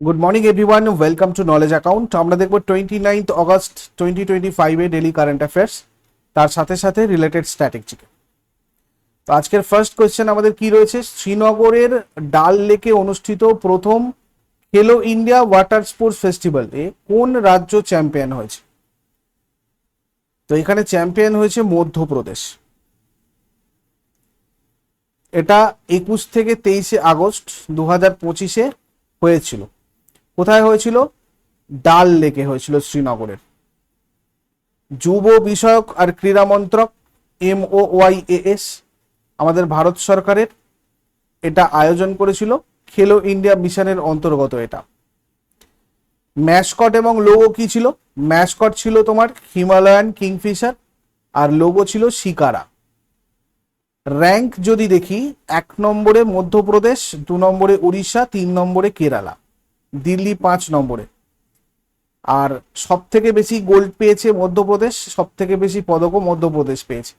Good morning everyone welcome to knowledge account আমরা দেখব twenty ninth August twenty twenty ফাইভে daily current affairs তার সাথে সাথে রিলেটেড স্ট্র্যাটেজিকে তো আজকের ফার্স্ট কোয়েশ্চেন আমাদের কি রয়েছে? শ্রীনগরের ডাল লেকে অনুষ্ঠিত প্রথম খেলো ইন্ডিয়া ওয়াটার স্পোর্টস ফেস্টিভ্যালে কোন রাজ্য চ্যাম্পিয়ন হয়েছে? তো এখানে চ্যাম্পিয়ন হয়েছে মধ্যপ্রদেশ। এটা একুশ থেকে তেইশে আগস্ট দু হাজার পঁচিশে হয়েছিল। কোথায় হয়েছিল? ডাল লেকে হয়েছিল শ্রীনগরের। যুব বিষয়ক আর ক্রীড়া মন্ত্রক এম ও ওয়াই এস আমাদের ভারত সরকারের, এটা আয়োজন করেছিল। খেলো ইন্ডিয়া মিশনের অন্তর্গত এটা। ম্যাসকট এবং লোগো কি ছিল? ম্যাসকট ছিল তোমার হিমালয়ান কিংফিশার, আর লোগো ছিল শিকারা। র্যাঙ্ক যদি দেখি, এক নম্বরে মধ্যপ্রদেশ, দু নম্বরে উড়িষ্যা, তিন নম্বরে কেরালা। দিল্লি পাঁচ নম্বরে। আর সব থেকে বেশি গোল্ড পেয়েছে মধ্যপ্রদেশ সব থেকে বেশি পদকও মধ্যপ্রদেশ পেয়েছে।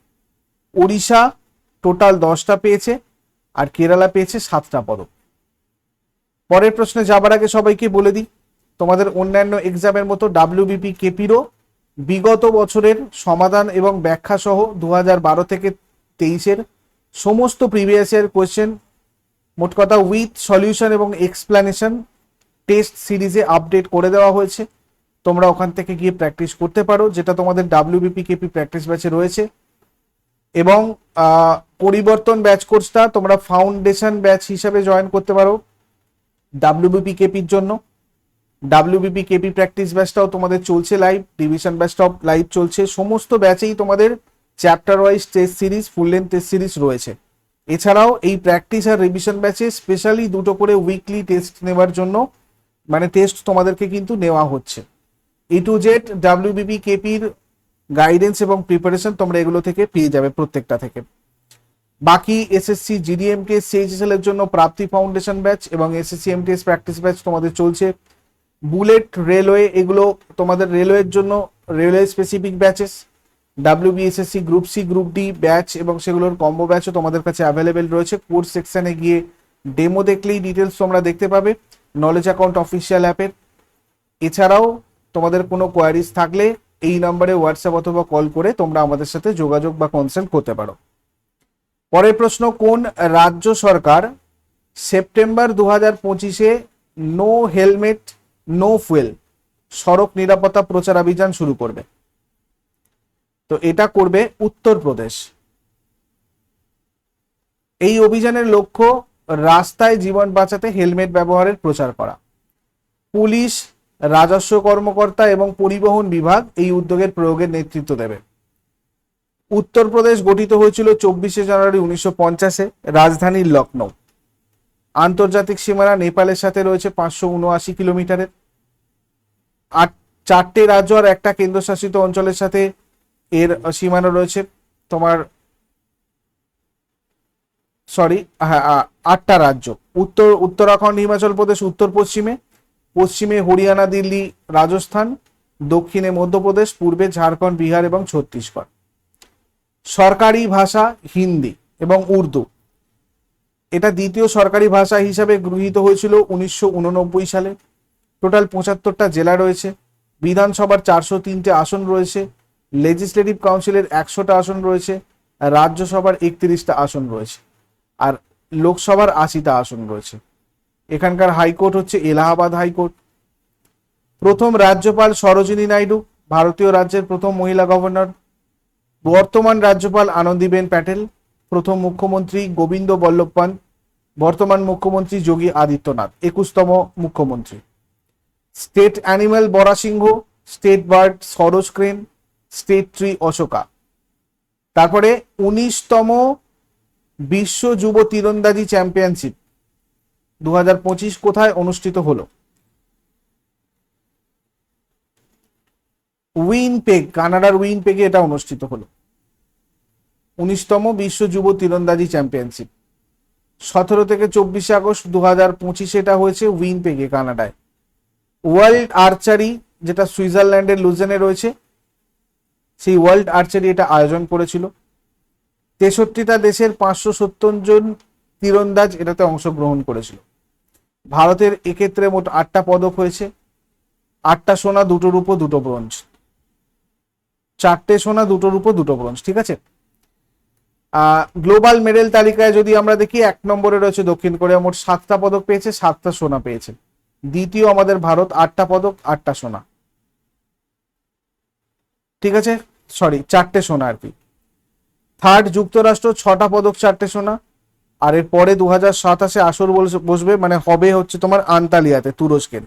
উড়িষ্যা টোটাল দশটা পেয়েছে আর কেরালা পেয়েছে সাতটা পদক। পরের প্রশ্নে যাবার আগে সবাইকে বলে দিই, তোমাদের অন্যান্য এক্সামের মতো ডাব্লিউবিপি কেপিরও বিগত বছরের সমাধান এবং ব্যাখ্যা সহ দু বারো থেকে তেইশের সমস্ত প্রিভিয়াস ইয়ার কোয়েশ্চেন মোট কথা উইথ সলিউশন এবং এক্সপ্লানেশন টেস্ট সিরিজে আপডেট করে দেওয়া হয়েছে। তোমরা ওখান থেকে গিয়ে প্র্যাকটিস করতে পারো, যেটা তোমাদের ডাব্লিউবিপি কেপি প্র্যাকটিস ব্যাচে রয়েছে। এবং পরিবর্তন ব্যাচ কোর্সটা তোমরা ফাউন্ডেশন ব্যাচ হিসাবে জয়েন করতে পারো ডাব্লিউবিপি কেপির জন্য। ডাব্লিউবিপি কেপি প্র্যাকটিস ব্যাচটাও তোমাদের চলছে লাইভ, ডিভিশন ব্যাচটাও লাইভ চলছে। সমস্ত ব্যাচেই তোমাদের chapter wise test series, full length test series রয়েছে। এছাড়াও এই প্র্যাকটিস আর রিভিশন ব্যাচে স্পেশালি দুটো করে উইকলি টেস্ট নেওয়ার জন্য মানে টেস্ট তোমাদেরকে কিন্তু নেওয়া হচ্ছে। ই টু জেড ডাব্লিউবিপি কেপির গাইডেন্স এবং প্রিপারেশন তোমরা এগুলো থেকে পেয়ে যাবে প্রত্যেকটা থেকে। বাকি এসএসসি জিডিএমকে সিএইচএসএল এর জন্য প্রাপ্তি ফাউন্ডেশন ব্যাচ এবং এসএসসি এমটিএস প্র্যাকটিস ব্যাচ তোমাদের চলছে। বুলেট রেলওয়ে এগুলো তোমাদের রেলওয়ের জন্য railway specific batches WBSSC group C group D batch এবং সেগুলোর কম্বো ব্যাচও তোমাদের কাছে অ্যাভেলেবেল রয়েছে। কোর্স সেকশনে গিয়ে ডেমো দেখলেই ডিটেলস তোমরা দেখতে পাবে। নলেজ অ্যাকাউন্ট অফিসিয়াল অ্যাপের এছাড়াও তোমাদের কোনো কোয়ারিজ থাকলে এই নম্বরে হোয়াটসঅ্যাপ অথবা কল করে তোমরা আমাদের সাথে যোগাযোগ বা কনসাল্ট করতে পারো। পরের প্রশ্ন, কোন রাজ্য সরকার সেপ্টেম্বর দু হাজার পঁচিশে নো হেলমেট নো ফুয়েল সড়ক নিরাপত্তা প্রচার অভিযান শুরু করবে? তো এটা করবে উত্তরপ্রদেশ। এই অভিযানের লক্ষ্য রাস্তায় জীবন বাঁচাতে হেলমেট ব্যবহারের প্রচার করা। পুলিশ, রাজস্ব কর্মকর্তা এবং পরিবহন বিভাগ এই উদ্যোগের প্রয়োগের নেতৃত্ব দেবে। উত্তরপ্রদেশ গঠিত হয়েছিল চব্বিশে জানুয়ারি উনিশশো পঞ্চাশে রাজধানীর লখনৌ আন্তর্জাতিক সীমানা নেপালের সাথে রয়েছে পাঁচশো উনআশি কিলোমিটারের। আট চারটে রাজ্য আর একটা কেন্দ্রশাসিত অঞ্চলের সাথে এর সীমানা রয়েছে। তোমার সরি হ্যাঁ আটটা রাজ্য। উত্তর, উত্তরাখণ্ড, হিমাচল প্রদেশ, উত্তর পশ্চিমে। পশ্চিমে হরিয়ানা, দিল্লি, রাজস্থান, দক্ষিণে মধ্যপ্রদেশ, পূর্বে ঝাড়খণ্ড, বিহার এবং ছত্তিশগড়। সরকারি ভাষা হিন্দি এবং উর্দু। এটা দ্বিতীয় সরকারি ভাষা হিসাবে গৃহীত হয়েছিল উনিশশো উননব্বই সালে। টোটাল পঁচাত্তরটা জেলা রয়েছে। বিধানসভার চারশো তিনটে আসন রয়েছে। লেজিসলেটিভ কাউন্সিলের একশোটা আসন রয়েছে। রাজ্যসভার একত্রিশটা আসন রয়েছে। আর লোকসভার আশিটা আসন রয়েছে। এখানকার হাইকোর্ট হচ্ছে এলাহাবাদ হাইকোর্ট। প্রথম রাজ্যপাল সরোজিনী নাইডু, ভারতীয় রাজ্যের প্রথম মহিলা গভর্নর। বর্তমান রাজ্যপাল আনন্দীবেন প্যাটেল, প্রথম মুখ্যমন্ত্রী গোবিন্দ বল্লভ পান্ত বর্তমান মুখ্যমন্ত্রী যোগী আদিত্যনাথ, একুশতম মুখ্যমন্ত্রী। State animal Barasingha state bird Sarus crane, state tree Ashoka. তারপরে উনিশতম বিশ্ব যুব তীরন্দাজি চ্যাম্পিয়নশিপ দু হাজার পঁচিশ কোথায় অনুষ্ঠিত হলো? উইনপেগ কানাডার উইন উইনপেগে এটা অনুষ্ঠিত হলো। উনিশতম বিশ্ব যুব তীরন্দাজি চ্যাম্পিয়নশিপ সতেরো থেকে চব্বিশে আগস্ট দু হাজার পঁচিশে এটা হয়েছে উইনপেগে কানাডায়। ওয়ার্ল্ড আর্চারি যেটা সুইজারল্যান্ডের লুজেনে রয়েছে, সেই ওয়ার্ল্ড আর্চারি এটা আয়োজন করেছিল। তেষট্টিটা দেশের পাঁচশো সত্তর জন তীরন্দাজ এটাতে অংশগ্রহণ করেছিল। ভারতের এক্ষেত্রে মোট আটটা পদক হয়েছে। আটটা সোনা, দুটো রূপো, দুটো ব্রোঞ্জ। চারটে সোনা, দুটো রূপো, দুটো ব্রোঞ্জ, ঠিক আছে? গ্লোবাল মেডেল তালিকায় যদি আমরা দেখি, এক নম্বরে রয়েছে দক্ষিণ কোরিয়া, মোট সাতটা পদক পেয়েছে, সাতটা সোনা পেয়েছে। দ্বিতীয় আমাদের ভারত, আটটা পদক, আটটা সোনা। ঠিক আছে? সরি চারটে সোনা আর কি। থার্ড যুক্তরাষ্ট্র ছটা পদক, চারটে সোনা। আর এর পরে দু হাজার সাতাশে আসর বসবে মানে হবে হচ্ছে তোমার আন্তালিয়াতে, তুরস্কের।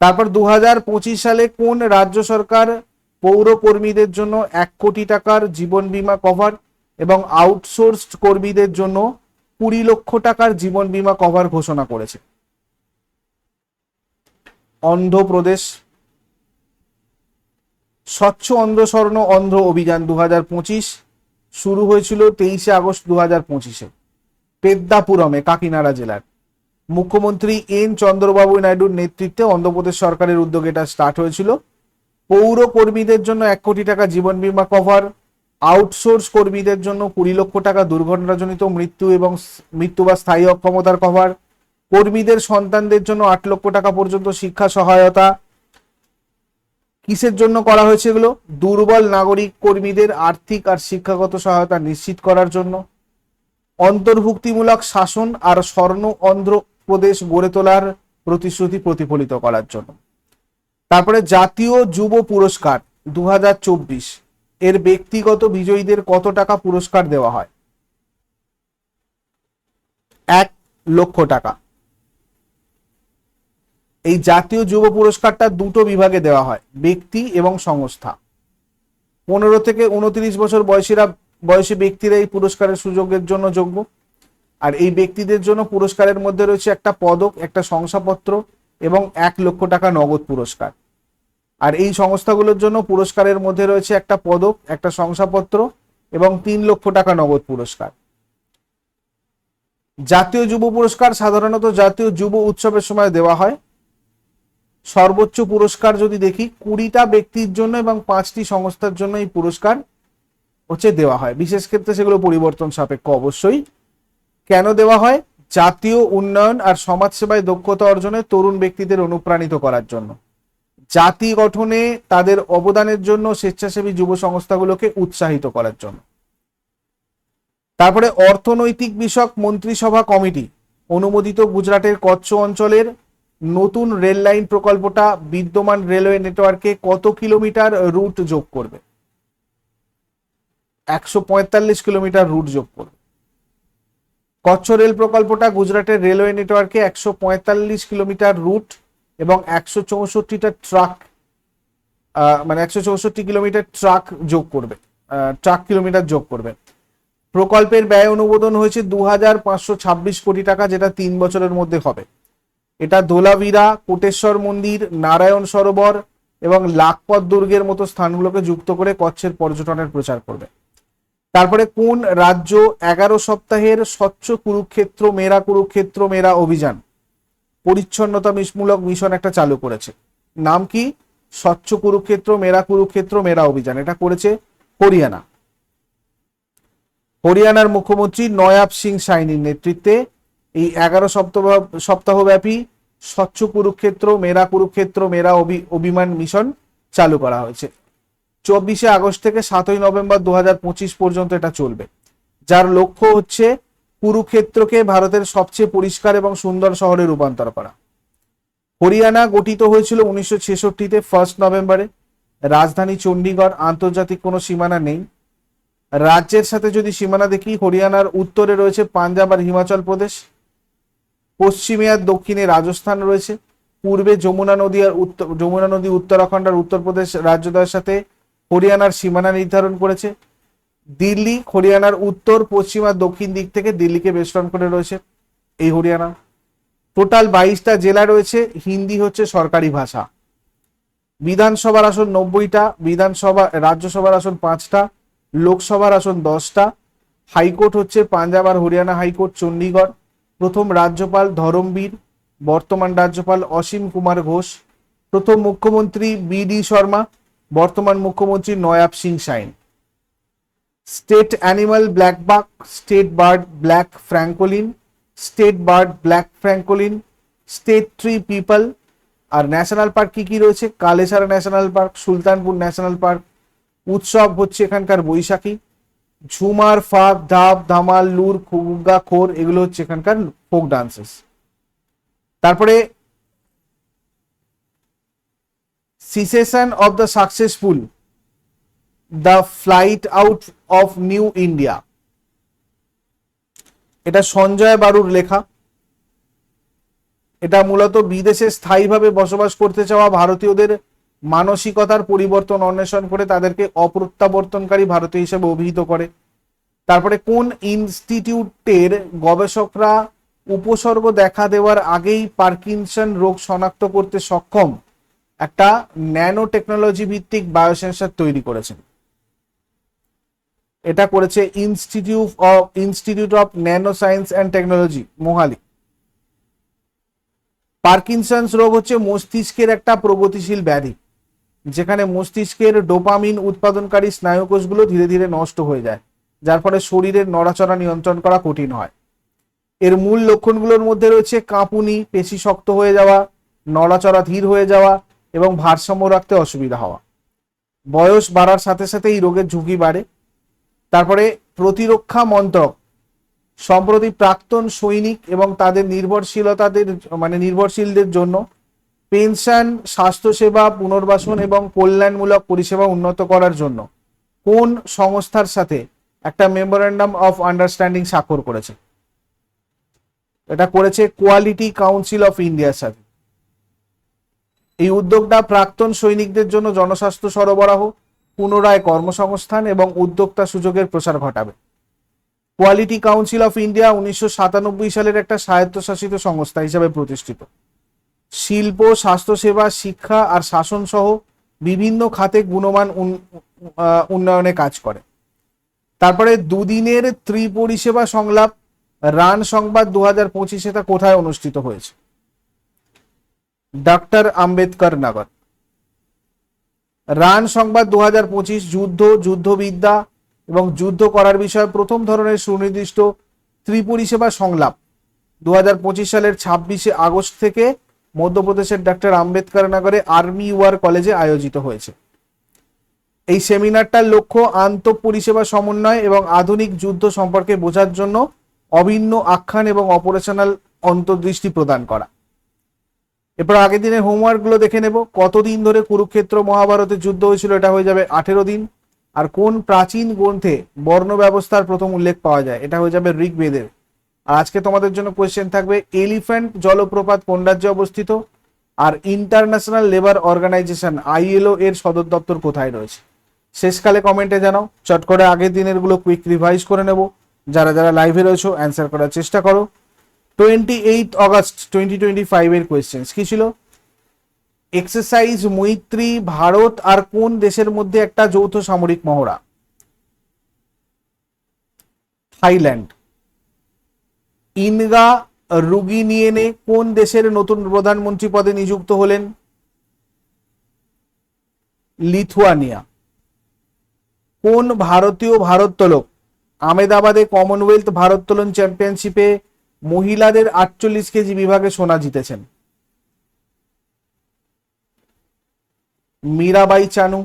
তারপর দু হাজার পঁচিশ সালে কোন রাজ্য সরকার পৌর কর্মীদের জন্য এক কোটি টাকার জীবন বীমা কভার এবং আউটসোর্সড কর্মীদের জন্য কুড়ি লক্ষ টাকার জীবন বীমা কভার ঘোষণা করেছে? অন্ধ্রপ্রদেশ। স্বচ্ছ অন্ধ্র স্বর্ণ অন্ধ্র অভিযান দু হাজার পঁচিশ। শুরু হয়েছিল তেইশে আগস্ট দু হাজার পঁচিশে, পেদ্দাপুরমে, কাকিনাড়া জেলার। মুখ্যমন্ত্রী এন চন্দ্রবাবু নাইডুর নেতৃত্বে অন্ধ্রপ্রদেশ সরকারের উদ্যোগে এটা স্টার্ট হয়েছিল। পৌর কর্মীদের জন্য এক কোটি টাকা জীবন বীমা কভার আউটসোর্স কর্মীদের জন্য কুড়ি লক্ষ টাকা দুর্ঘটনাজনিত মৃত্যু এবং মৃত্যু বা স্থায়ী অক্ষমতার কভার কর্মীদের সন্তানদের জন্য আট লক্ষ টাকা পর্যন্ত শিক্ষা সহায়তা কিসের জন্য করা হয়েছে এগুলো? দুর্বল নাগরিক কর্মীদের আর্থিক আর শিক্ষাগত সহায়তা নিশ্চিত করার জন্য। অন্তর্ভুক্তিমূলক শাসন আর স্বর্ণ অন্ধ্রপ্রদেশ গড়ে তোলার প্রতিশ্রুতি প্রতিফলিত করার জন্য। তারপরে জাতীয় যুব পুরস্কার দু হাজার চব্বিশ। এর ব্যক্তিগত বিজয়ীদের কত টাকা পুরস্কার দেওয়া হয়? এক লক্ষ টাকা। এই জাতীয় যুব পুরস্কারটা দুটো বিভাগে দেওয়া হয়, ব্যক্তি এবং সংস্থা। পনেরো থেকে উনত্রিশ বছর বয়সীরা, বয়সী ব্যক্তিরা এই পুরস্কারের সুযোগের জন্য যোগ্য। আর এই ব্যক্তিদের জন্য পুরস্কারের মধ্যে রয়েছে একটা পদক, একটা শংসাপত্র এবং এক লক্ষ টাকা নগদ পুরস্কার। আর এই সংস্থাগুলোর জন্য পুরস্কারের মধ্যে রয়েছে একটা পদক, একটা শংসাপত্র এবং তিন লক্ষ টাকা নগদ পুরস্কার। জাতীয় যুব পুরস্কার সাধারণত জাতীয় যুব উৎসবের সময় দেওয়া হয়। সর্বোচ্চ পুরস্কার যদি দেখি, কুড়িটা ব্যক্তির জন্য এবং পাঁচটি সংস্থার জন্য এই পুরস্কার হচ্ছে দেওয়া হয়। বিশেষ ক্ষেত্রে সেগুলো পরিবর্তন সাপেক্ষ অবশ্যই। কেন দেওয়া হয়? জাতীয় উন্নয়ন আর সমাজসেবায় দক্ষতা অর্জনে তরুণ ব্যক্তিদের অনুপ্রাণিত করার জন্য। জাতি গঠনে তাদের অবদানের জন্য স্বেচ্ছাসেবী যুব সংস্থাগুলোকে উৎসাহিত করার জন্য। তারপরে অর্থনৈতিক বিষয়ক মন্ত্রিসভা কমিটি, অনুমোদিত গুজরাটের কচ্ছ অঞ্চলের নতুন রেল লাইন প্রকল্পটা বিদ্যমান রেলওয়ে নেটওয়ার্কে কত কিলোমিটার রুট যোগ করবে? একশো পঁয়তাল্লিশ কিলোমিটার রুট যোগ করবে। কচ্ছ রেল প্রকল্পটা গুজরাটের রেলওয়ে নেটওয়ার্কে একশো পঁয়তাল্লিশ কিলোমিটার রুট এবং একশো চৌষট্টিটা ট্রাক মানে একশো চৌষট্টি কিলোমিটার ট্রাক যোগ করবে ট্রাক কিলোমিটার যোগ করবে। প্রকল্পের ব্যয় অনুমোদন হয়েছে দু হাজার পাঁচশো ছাব্বিশ কোটি টাকা, যেটা তিন বছরের মধ্যে হবে। এটা ধোলাভিরা, কোটেশ্বর মন্দির, নারায়ণ সরোবর এবং লাখপত দুর্গের মতো স্থানগুলোকে যুক্ত করে কচ্ছের পর্যটনের প্রচার করবে। তারপরে কোন রাজ্য এগারো সপ্তাহের স্বচ্ছ কুরুক্ষেত্র, মেরা কুরুক্ষেত্র, মেরা অভিযান? পরিচ্ছন্নতা মিশমূলক মিশন একটা চালু করেছে। নাম কি? স্বচ্ছ কুরুক্ষেত্র, মেরা কুরুক্ষেত্র, মেরা অভিযান। এটা করেছে হরিয়ানা। হরিয়ানার মুখ্যমন্ত্রী নয়াব সিং সাইনির নেতৃত্বে এই এগারো সপ্তাহ সপ্তাহব্যাপী স্বচ্ছ কুরুক্ষেত্র, মেরা কুরুক্ষেত্র, মেরা অভি- অভিমান মিশন চালু করা হয়েছে। চব্বিশে আগস্ট থেকে সাতই নভেম্বর দুহাজার পঁচিশ পর্যন্ত এটা চলবে। যার লক্ষ্য হচ্ছে কুরুক্ষেত্রকে ভারতের সবচেয়ে পরিষ্কার এবং সুন্দর শহরে রূপান্তর করা। হরিয়ানা গঠিত হয়েছিল উনিশশো ছেষট্টিতে ফার্স্ট নভেম্বরে। রাজধানী চণ্ডীগড়, আন্তর্জাতিক কোনো সীমানা নেই। রাজ্যের সাথে যদি সীমানা দেখি, হরিয়ানার উত্তরে রয়েছে পাঞ্জাব আর হিমাচল প্রদেশ। পশ্চিমে আর দক্ষিণে রাজস্থান রয়েছে। পূর্বে যমুনা নদী আর উত্তর যমুনা নদী, উত্তরাখণ্ড আর উত্তরপ্রদেশ রাজ্যদ্বয়ের সাথে হরিয়ানার সীমানা নির্ধারণ করেছে। দিল্লি, হরিয়ানার উত্তর, পশ্চিম আর দক্ষিণ দিক থেকে দিল্লিকে বেষ্টন করে রয়েছে এই হরিয়ানা। টোটাল বাইশটা জেলা রয়েছে, হিন্দি হচ্ছে সরকারি ভাষা। বিধানসভার আসন নব্বইটা, বিধানসভা, রাজ্যসভার আসন পাঁচটা, লোকসভার আসন দশটা, হাইকোর্ট হচ্ছে পাঞ্জাব আর হরিয়ানা হাইকোর্ট, চণ্ডীগড়। প্রথম রাজ্যপাল ধরমবীর, বর্তমান রাজ্যপাল অসীম কুমার ঘোষ, প্রথম মুখ্যমন্ত্রী বি ডি শর্মা, বর্তমান মুখ্যমন্ত্রী Nayab Singh Saini state animal black buck, state bird black francolin, state bird black francolin, state tree peepal, আর ন্যাশনাল পার্ক কি কি রয়েছে? Kalesar national park, Sultanpur national park, উৎসব হচ্ছে এখানকার বৈশাখী। ঝুমার ফাগ ধাপ ধামাল, লুর, খুগা, খোর, এগুলো হচ্ছে এখানকার ফোক ডান্সেস। তারপরে secession of the successful the flight out of new India এটা সঞ্জয় বারুর লেখা। এটা মূলত বিদেশে স্থায়ীভাবে বসবাস করতে চাওয়া ভারতীয়দের মানসিকতার পরিবর্তন অন্বেষণ করে তাদেরকে অপ্রত্যাবর্তনকারী ভারতীয় হিসেবে অভিহিত করে। তারপরে কোন ইনস্টিটিউটের গবেষকরা উপসর্গ দেখা দেওয়ার আগেই পার্কিনসন রোগ শনাক্ত করতে সক্ষম? একটা ন্যানো টেকনোলজি ভিত্তিক বায়োসেন্সার তৈরি করেছেন। এটা করেছে institute of institute of nano science and technology Mohali Parkinson's রোগ হচ্ছে মস্তিষ্কের একটা প্রগতিশীল ব্যাধি। যেখানে মস্তিষ্কের ডোপামিন উৎপাদনকারী স্নায়ুকোষগুলো ধীরে ধীরে নষ্ট হয়ে যায়, যার ফলে শরীরের নড়াচড়া নিয়ন্ত্রণ করা কঠিন হয়। এর মূল লক্ষণগুলোর মধ্যে রয়েছে কাঁপুনি, পেশি শক্ত হয়ে যাওয়া, নড়াচড়া ধীর হয়ে যাওয়া এবং ভারসাম্য রাখতে অসুবিধা হওয়া। বয়স বাড়ার সাথে সাথে এই রোগের ঝুঁকি বাড়ে। তারপরে প্রতিরক্ষা মন্ত্রক, সম্প্রতি প্রাক্তন সৈনিক এবং তাদের নির্ভরশীলতাদের মানে নির্ভরশীলদের জন্য পেনশন, স্বাস্থ্যসেবা, পুনর্বাসন এবং কল্যাণমূলক পরিষেবা উন্নত করার জন্য কোন সংস্থার সাথে একটা মেমোরেন্ডাম অফ আন্ডারস্ট্যান্ডিং স্বাক্ষর করেছে? এটা করেছে কোয়ালিটি কাউন্সিল অফ ইন্ডিয়ার সাথে। এই উদ্যোগটা প্রাক্তন সৈনিকদের জন্য জনস্বাস্থ্য সরবরাহ, পুনরায় কর্মসংস্থান এবং উদ্যোক্তা সুযোগের প্রসার ঘটাবে। কোয়ালিটি কাউন্সিল অফ ইন্ডিয়া উনিশশো সাতানব্বই সালের একটা স্বায়ত্তশাসিত সংস্থা হিসেবে প্রতিষ্ঠিত। শিল্প, স্বাস্থ্যসেবা, শিক্ষা আর শাসন সহ বিভিন্ন খাতে গুণমান উন্নয়নে কাজ করে। তারপরে দুদিনের ত্রিপরিষেবা সংলাপ, রান সংবাদ দু হাজার পঁচিশে তা কোথায় অনুষ্ঠিত হয়েছে? ডক্টর আম্বেদকর নগর। রান সংবাদ দু হাজার পঁচিশ, যুদ্ধ, যুদ্ধবিদ্যা এবং যুদ্ধ করার বিষয়ে প্রথম ধরনের সুনির্দিষ্ট ত্রিপরিষেবা সংলাপ দু সালের ছাব্বিশে আগস্ট থেকে মধ্যপ্রদেশের ডক্টর আম্বেদকর নগরে আর্মি ওয়ার কলেজে আয়োজিত হয়েছে। এই সেমিনারটার লক্ষ্য আন্ত পরিষেবা সমন্বয় এবং আধুনিক যুদ্ধ সম্পর্কে বোঝার জন্য অভিন্ন আখ্যান এবং অপারেশনাল অন্তর্দৃষ্টি প্রদান করা। এরপর আগের দিনের হোমওয়ার্কগুলো দেখে নেব। কতদিন ধরে কুরুক্ষেত্র মহাভারতের যুদ্ধ হয়েছিল, এটা হয়ে যাবে আঠেরো দিন। আর কোন প্রাচীন গ্রন্থে বর্ণ ব্যবস্থার প্রথম উল্লেখ পাওয়া যায়, এটা হয়ে যাবে ঋগ্বেদের আজকে তোমাদের জন্য কোয়েশ্চেন থাকবে এলিফ্যান্ট জলপ্রপাত কোন রাজ্যে অবস্থিত? আর ইন্টারন্যাশনাল লেবার অর্গানাইজেশন আইএলও এর সদর দপ্তর কোথায় রয়েছে? শেষকালে কমেন্টে জানাও। চট করে আগের দিনেরগুলো কুইক রিভাইজ করে নেব। যারা যারা লাইভে রয়েছে অ্যান্সার করার চেষ্টা করো। Twenty eight August twenty twenty ফাইভের কোয়েশ্চেন কি ছিল? এক্সারসাইজ মৈত্রী ভারত আর কোন দেশের মধ্যে একটা যৌথ সামরিক মহড়া? থাইল্যান্ড ইনগা রুগিনিয়েনে কোন দেশের নতুন প্রধানমন্ত্রী পদে নিযুক্ত হলেন? লিথুয়ানিয়া। কোন ভারতীয় ভারোত্তোলক? আমেদাবাদে কমনওয়েলথ ভারোত্তোলন চ্যাম্পিয়নশিপে মহিলাদের আটচল্লিশ কেজি বিভাগে সোনা জিতেছেন। মীরাবাই চানু।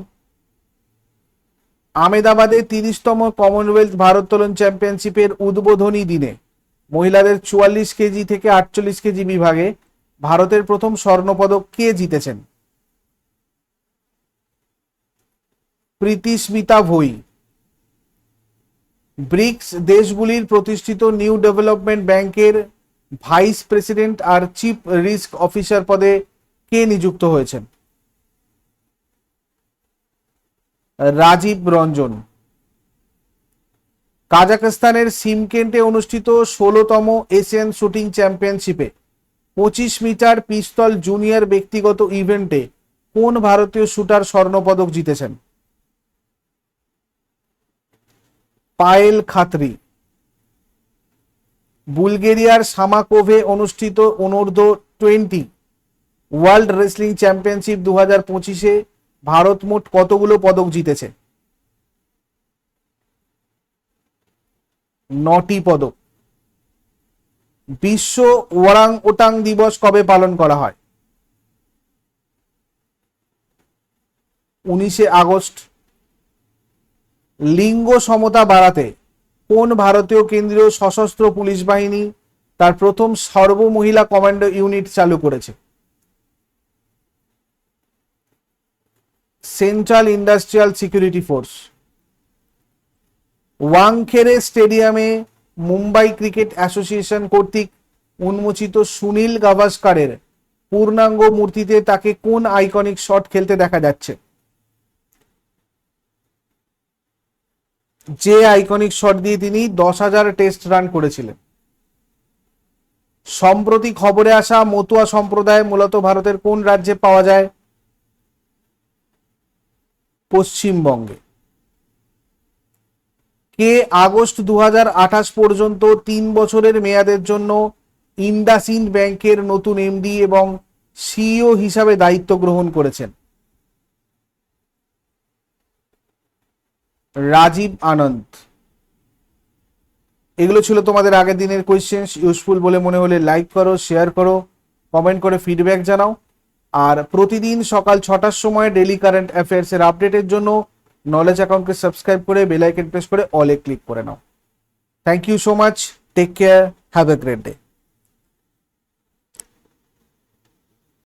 আমেদাবাদে তিরিশতম কমনওয়েলথ ভারোত্তোলন চ্যাম্পিয়নশিপের উদ্বোধনী দিনে মহিলাদের চুয়াল্লিশ কেজি থেকে আটচল্লিশ কেজি বিভাগে ভারতের প্রথম স্বর্ণপদক কে জিতেছেন? প্রীতিস্মিতা ভই। ব্রিক্স দেশগুলির প্রতিষ্ঠিত নিউ ডেভেলপমেন্ট ব্যাংকের ভাইস প্রেসিডেন্ট আর চিফ রিস্ক অফিসার পদে কে নিযুক্ত হয়েছেন? রাজীব রঞ্জন। কাজাকস্তানের সিমকেন্টে অনুষ্ঠিত ষোলোতম এশিয়ান শুটিং চ্যাম্পিয়নশিপে পঁচিশ মিটার পিস্তল জুনিয়র ব্যক্তিগত ইভেন্টে কোন ভারতীয় শুটার স্বর্ণপদক জিতেছেন? পায়েল খাতরি। বুলগেরিয়ার সামাকোভে অনুষ্ঠিত অনূর্ধ্ব টোয়েন্টি ওয়ার্ল্ড রেসলিং চ্যাম্পিয়নশিপ দু হাজার পঁচিশে ভারত মোট কতগুলো পদক জিতেছে? নটি পদক বিশ্ব ওরাং ওটাং দিবস কবে পালন করা হয়? উনিশে আগস্ট। লিঙ্গ সমতা বাড়াতে কোন ভারতীয় কেন্দ্রীয় সশস্ত্র পুলিশ বাহিনী তার প্রথম সর্বমহিলা কমান্ডো ইউনিট চালু করেছে? Central industrial security force. Wankhede স্টেডিয়ামে মুম্বাই ক্রিকেট অ্যাসোসিয়েশন কর্তৃক উন্মোচিত সুনীল গাভাস্কারের পূর্ণাঙ্গ মূর্তিতে তাকে কোন আইকনিক শট খেলতে দেখা যাচ্ছে? যে আইকনিক শট দিয়ে তিনি দশ হাজার টেস্ট রান করেছিলেন। সম্প্রতি খবরে আসা মতুয়া সম্প্রদায় মূলত ভারতের কোন রাজ্যে পাওয়া যায়? পশ্চিমবঙ্গে। কে আগস্ট দু হাজার আঠাশ পর্যন্ত তিন বছরের মেয়াদের জন্য ইন্ডাসইন্ড ব্যাংকের নতুন এমডি এবং সিইও হিসাবে দায়িত্ব গ্রহণ করেছেন। রাজীব আনন্দ। এগুলো ছিল তোমাদের আগের দিনের কোয়েশ্চেন ইউজফুল বলে মনে হলে লাইক করো শেয়ার করো কমেন্ট করে ফিডব্যাক জানাও। আর প্রতিদিন সকাল ছটার সময় ডেলি কারেন্ট অ্যাফেয়ার্স এর আপডেটের জন্য নলেজ অ্যাকাউন্টকে সাবস্ক্রাইব করে বেল আইকন প্রেস করে অলে ক্লিক করে নাও। Thank you so much take care have a great day